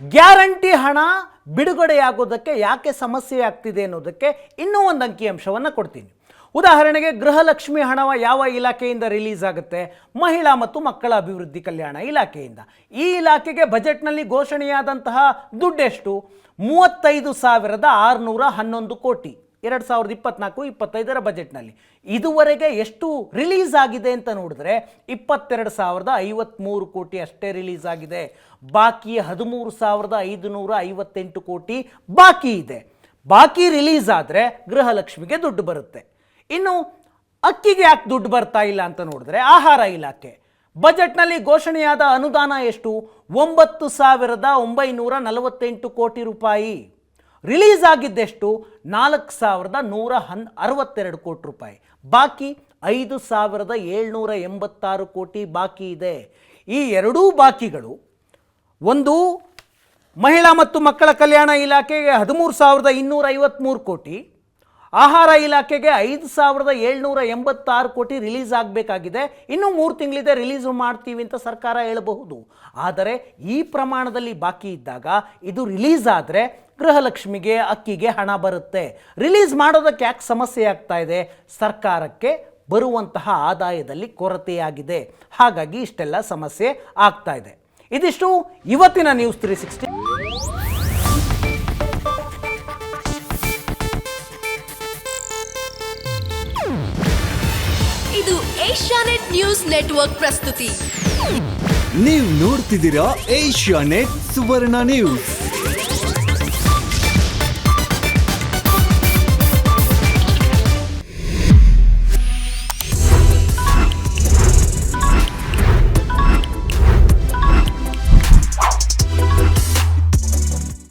Guarantee ಹಣ ಬಿಡುಗಡೆಯಾಗೋದಕ್ಕೆ ಯಾಕೆ ಸಮಸ್ಯೆ ಆಗ್ತಿದೆ ಅನ್ನೋದಕ್ಕೆ ಇನ್ನೂ ಒಂದು ಅಂಕಿಅಂಶವನ್ನು ಕೊಡ್ತೀನಿ. ಉದಾಹರಣೆಗೆ ಗೃಹಲಕ್ಷ್ಮಿ ಹಣವ ಯಾವ ಇಲಾಖೆಯಿಂದ ರಿಲೀಸ್ ಆಗುತ್ತೆ? ಮಹಿಳಾ ಮತ್ತು ಮಕ್ಕಳ ಅಭಿವೃದ್ಧಿ ಕಲ್ಯಾಣ ಇಲಾಖೆಯಿಂದ. ಈ ಇಲಾಖೆಗೆ ಬಜೆಟ್ನಲ್ಲಿ ಘೋಷಣೆಯಾದಂತಹ ದುಡ್ಡೆಷ್ಟು? ಮೂವತ್ತೈದು ಸಾವಿರದ ಆರುನೂರ ಹನ್ನೊಂದು ಕೋಟಿ. ಎರಡು ಸಾವಿರದ ಇಪ್ಪತ್ನಾಲ್ಕು, ಇಪ್ಪತ್ತೈದರ ಬಜೆಟ್ನಲ್ಲಿ. ಇದುವರೆಗೆ ಎಷ್ಟು ರಿಲೀಸ್ ಆಗಿದೆ ಅಂತ ನೋಡಿದ್ರೆ ಇಪ್ಪತ್ತೆರಡು ಸಾವಿರದ ಐವತ್ತ್ಮೂರು ಕೋಟಿ ಅಷ್ಟೇ ರಿಲೀಸ್ ಆಗಿದೆ. ಬಾಕಿ ಹದಿಮೂರು ಸಾವಿರದ ಐದುನೂರ ಐವತ್ತೆಂಟು ಕೋಟಿ ಬಾಕಿ ಇದೆ. ಬಾಕಿ ರಿಲೀಸ್ ಆದರೆ ಗೃಹಲಕ್ಷ್ಮಿಗೆ ದುಡ್ಡು ಬರುತ್ತೆ. ಇನ್ನು ಅಕ್ಕಿಗೆ ಯಾಕೆ ದುಡ್ಡು ಬರ್ತಾ ಇಲ್ಲ ಅಂತ ನೋಡಿದ್ರೆ ಆಹಾರ ಇಲಾಖೆ. ಬಜೆಟ್ನಲ್ಲಿ ಘೋಷಣೆಯಾದ ಅನುದಾನ ಎಷ್ಟು? ಒಂಬತ್ತು ಸಾವಿರದ ಒಂಬೈನೂರ ನಲವತ್ತೆಂಟು ಕೋಟಿ ರೂಪಾಯಿ. ರಿಲೀಸ್ ಆಗಿದ್ದೆಷ್ಟು? ನಾಲ್ಕು ಸಾವಿರದ ನೂರ ಹನ್, ಅರವತ್ತೆರಡು ಕೋಟಿ ರೂಪಾಯಿ. ಬಾಕಿ ಐದು ಸಾವಿರದ ಏಳ್ನೂರ ಎಂಬತ್ತಾರು ಕೋಟಿ ಬಾಕಿ ಇದೆ. ಈ ಎರಡೂ ಬಾಕಿಗಳು ಒಂದು ಮಹಿಳಾ ಮತ್ತು ಮಕ್ಕಳ ಕಲ್ಯಾಣ ಇಲಾಖೆಗೆ ಹದಿಮೂರು ಸಾವಿರದ ಇನ್ನೂರ ಐವತ್ತ್ಮೂರು ಕೋಟಿ, ಆಹಾರ ಇಲಾಖೆಗೆ ಐದು ಸಾವಿರದ ಏಳ್ನೂರ ಎಂಬತ್ತಾರು ಕೋಟಿ ರಿಲೀಸ್ ಆಗಬೇಕಾಗಿದೆ. ಇನ್ನೂ ಮೂರು ತಿಂಗಳಿದೆ ರಿಲೀಸ್ ಮಾಡ್ತೀವಿ ಅಂತ ಸರ್ಕಾರ ಹೇಳಬಹುದು. ಆದರೆ ಈ ಪ್ರಮಾಣದಲ್ಲಿ ಬಾಕಿ ಇದ್ದಾಗ ಇದು ರಿಲೀಸ್ ಆದರೆ ಗೃಹಲಕ್ಷ್ಮಿಗೆ ಅಕ್ಕಿಗೆ ಹಣ ಬರುತ್ತೆ. ರಿಲೀಸ್ ಮಾಡೋದಕ್ಕೆ ಯಾಕೆ ಸಮಸ್ಯೆ ಆಗ್ತಾ ಇದೆ? ಸರ್ಕಾರಕ್ಕೆ ಬರುವಂತಹ ಆದಾಯದಲ್ಲಿ ಕೊರತೆಯಾಗಿದೆ. ಹಾಗಾಗಿ ಇಷ್ಟೆಲ್ಲ ಸಮಸ್ಯೆ ಆಗ್ತಾ ಇದೆ. ಇದಿಷ್ಟು ಇವತ್ತಿನ ನ್ಯೂಸ್ ತ್ರೀ ಸಿಕ್ಸ್ಟಿ ಇದು ಏಷ್ಯಾನೆಟ್ ನ್ಯೂಸ್ ನೆಟ್ವರ್ಕ್ ಪ್ರಸ್ತುತಿ. ನೀವು ನೋಡ್ತಿದ್ದೀರಾ ಏಷ್ಯಾ ನೆಟ್ ಸುವರ್ಣ ನ್ಯೂಸ್.